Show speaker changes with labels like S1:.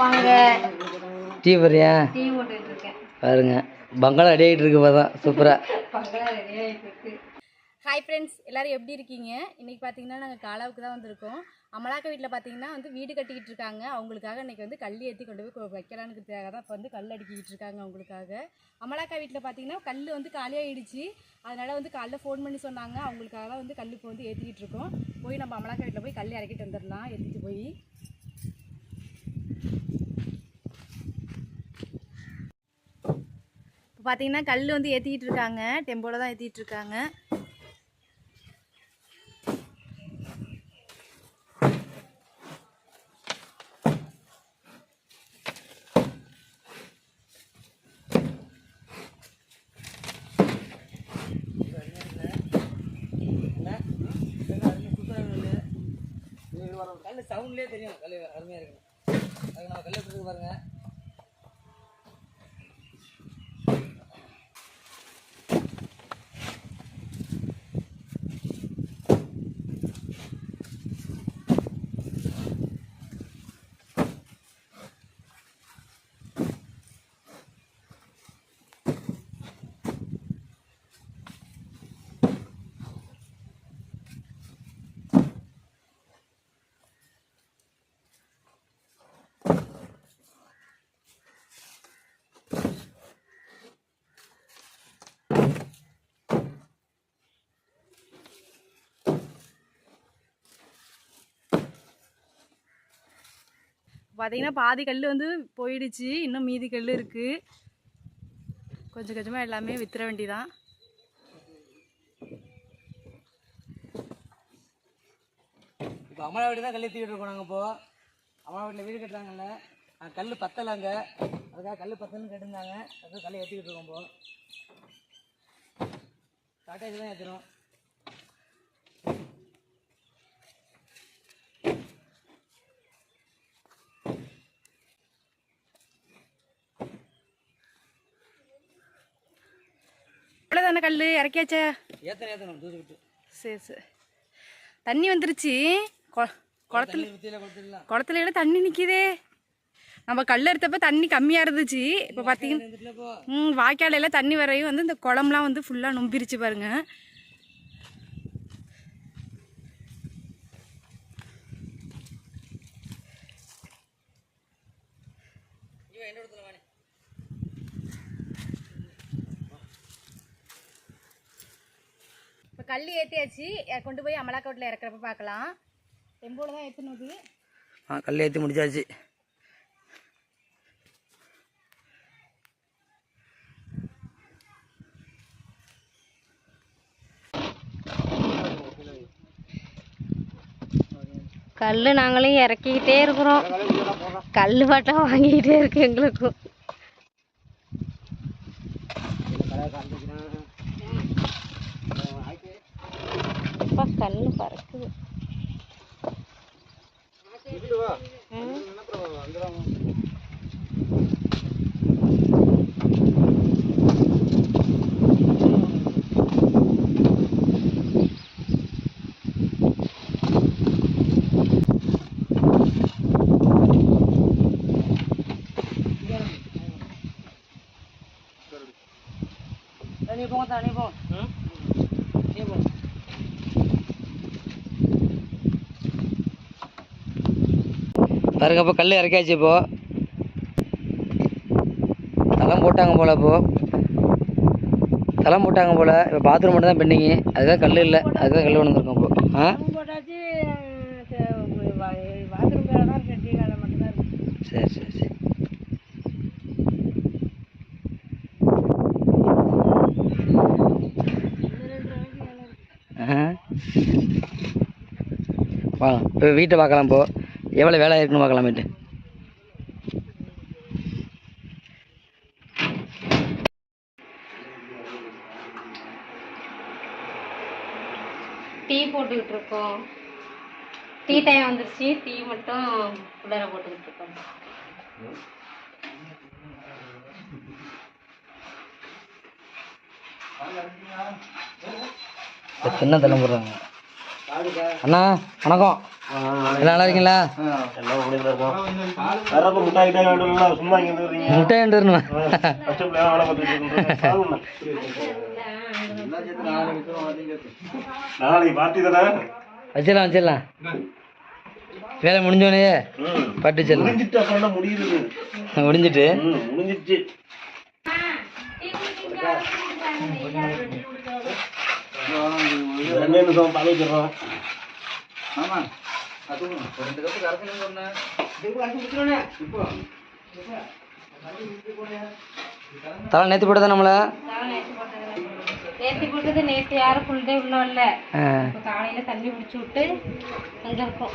S1: வாங்க.
S2: டீ போறியா
S1: டீ
S2: பாருங்க. பங்களா ரெடி ஆகிட்டு இருக்கு பார்த்தா சூப்பராக
S1: ஹாய் ஃப்ரெண்ட்ஸ் எல்லாரும் எப்படி இருக்கீங்க? இன்னைக்கு பார்த்தீங்கன்னா நாங்கள் காலாவுக்கு தான் வந்திருக்கோம். அமலாக்கா வீட்டில் பார்த்தீங்கன்னா வந்து வீடு கட்டிக்கிட்டு இருக்காங்க அவங்களுக்காக இன்னைக்கு வந்து கல் ஏற்றி கொண்டு போய் வைக்கலான்னுக்காக தான் இப்போ வந்து கல் அடிக்கிட்டு இருக்காங்க அவங்களுக்காக. அமலாக்கா வீட்டில் பார்த்தீங்கன்னா கல் வந்து காலியாகிடுச்சு அதனால வந்து காலைல ஃபோன் பண்ணி சொன்னாங்க. அவங்களுக்காக தான் வந்து கல் இப்போ வந்து ஏற்றிக்கிட்டு இருக்கோம் போய் நம்ம அமலாக்கா வீட்டில் போய் கல் இறக்கிட்டு வந்துடலாம். ஏற்றிட்டு போய். இப்போ பார்த்தீங்கன்னா கல் வந்து ஏற்றிக்கிட்டு இருக்காங்க டெம்போவில் தான் ஏற்றிட்டு இருக்காங்க
S2: கல் சவுண்ட்லேயே தெரியும் கல் அருமையாக இருக்கு அதுக்கு நம்ம கல் பாருங்கள்
S1: பார்த்தீங்கன்னா பாதி கல் வந்து போயிடுச்சு. இன்னும் மீதி கல் இருக்குது கொஞ்சம் கொஞ்சமாக எல்லாமே வித்துற வேண்டிதான்.
S2: இப்போ அம்மா வீடு தான் கல் ஏற்றிக்கிட்டு இருக்கோம் நாங்கள் இப்போ. அம்மா வீட்டில் வீடு கட்டுறாங்கல்ல. கல் பத்தலைங்க. அதுக்காக கல் பத்தலன்னு கேட்டிருந்தாங்க. அதுக்கு கல் ஏற்றிக்கிட்டு இருக்கோம் இப்போ. டாட்டா தான் ஏற்றுறோம்
S1: அவ்வளோதானே கல் இறக்கியாச்சே? சரி சரி. தண்ணி வந்துருச்சு. குளத்துல குளத்துல எல்லாம் தண்ணி நிற்கிதே நம்ம கல் எடுத்தப்ப தண்ணி கம்மியாக இருந்துச்சு. இப்போ பார்த்தீங்கன்னா ம் வாய்க்கால எல்லாம் தண்ணி வரையும் வந்து இந்த குளம்லாம் வந்து ஃபுல்லாக நொம்பிருச்சு பாருங்க.
S2: இவன்
S1: இப்போ கல் ஏற்றியாச்சு கொண்டு போய் அமலாக்கோட்டில் இறக்குறப்ப பார்க்கலாம் டெம்போவில் தான் ஏற்றுனது
S2: ஆ கல் ஏற்றி முடிச்சாச்சு.
S3: கல் நாங்களும் இறக்கிக்கிட்டே இருக்கிறோம். கல் பட்டம் வாங்கிக்கிட்டே இருக்கு எங்களுக்கும். அப்பா கல் பறக்குது ம்.
S2: நீ போங்க தான் நீ பாருங்க இப்போ கல் இறக்காச்சு இப்போ. தளம் போட்டாங்க போல் இப்போ. தளம் போட்டாங்க போல். இப்போ பாத்ரூம் மட்டும் தான் பெண்டிங்கு அதுக்காக கல் இல்லை அதுக்காக கல் வந்துருக்கோம் இப்போ. ஆ? சரி சரி சரி. வா இப்போ வீட்டை பார்க்கலாம் போ எவ்வளோ வேலை இருக்குன்னு பார்க்கலாம் வீட்டு
S3: டீ போட்டுக்கிட்டு இருக்கோம் டீ டைம் வந்துருச்சு. டீ மட்டும் உள்ளார போட்டுக்கிட்டு இருக்கோம்
S2: சின்ன தள்ளம் போடுறாங்க
S4: அண்ணா வணக்கம். நல்லா இருக்கீங்களா? முட்டை வேண்டுமா வச்சிடலாம் வச்சிடலாம். வேலை முடிஞ்சோடனே. பட்டு வச்சிடலாம்.
S5: முடிஞ்சிட்டு
S4: முடிஞ்சிட்டு.
S5: ம் முடிஞ்சிச்சு ரெண்டே நிமிஷம் பால் வச்சிடுறோம்
S4: தலை நேற்று போட்டு தான் நம்மளை
S3: நேற்று போட்டது நேற்று யாரும் ஃபுல் டே உள்ள வரல இப்போ காலையில் தண்ணி பிடிச்சி விட்டு அங்கே இருக்கோம்.